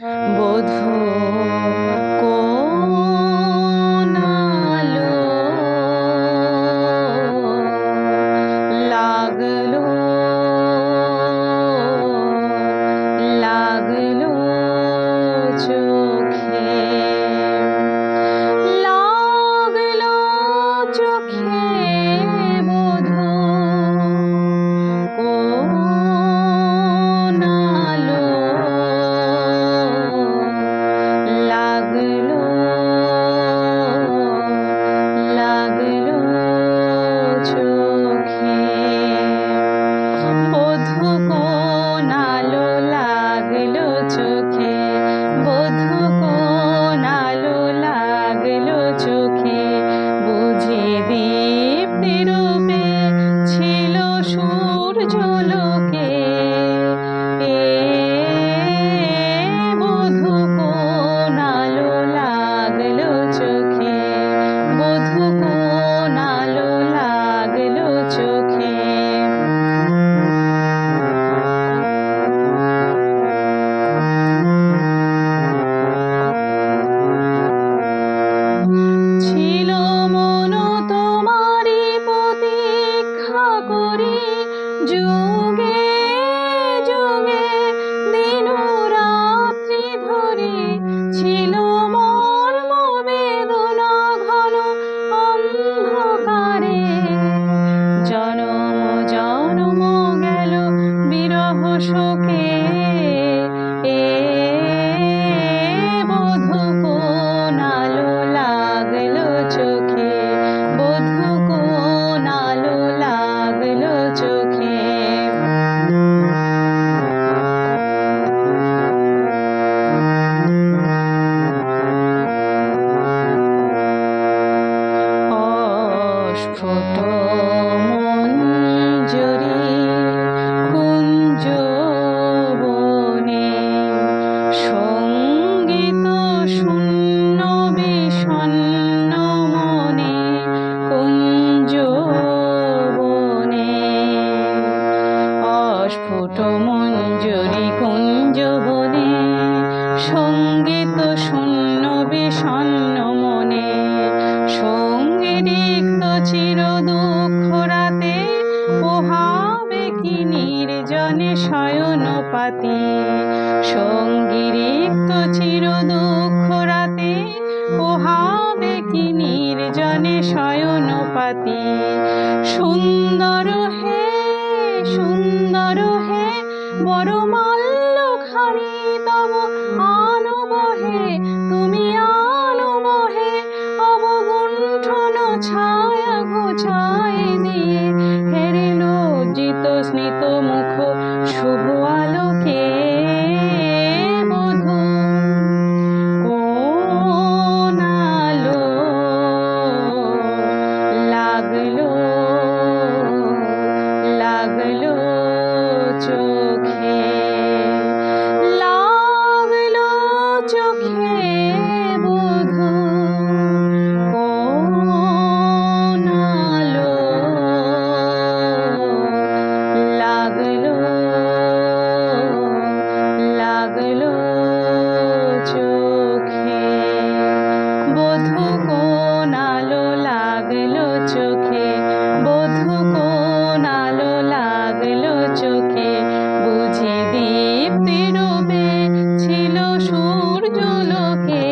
বধূ। বধূ কোন আলো লাগল চোখে? বধূ জুম সুন্দর হে সুন্দর হে, বড় মাল্য খানি তব আনব হে, তুমি আনব হে, অবগুণ্ঠন ছায়া গোছায় দিয়ে হেরে লজ্জিত স্মিত মুখ Mm-hmm. সূর্যলোকে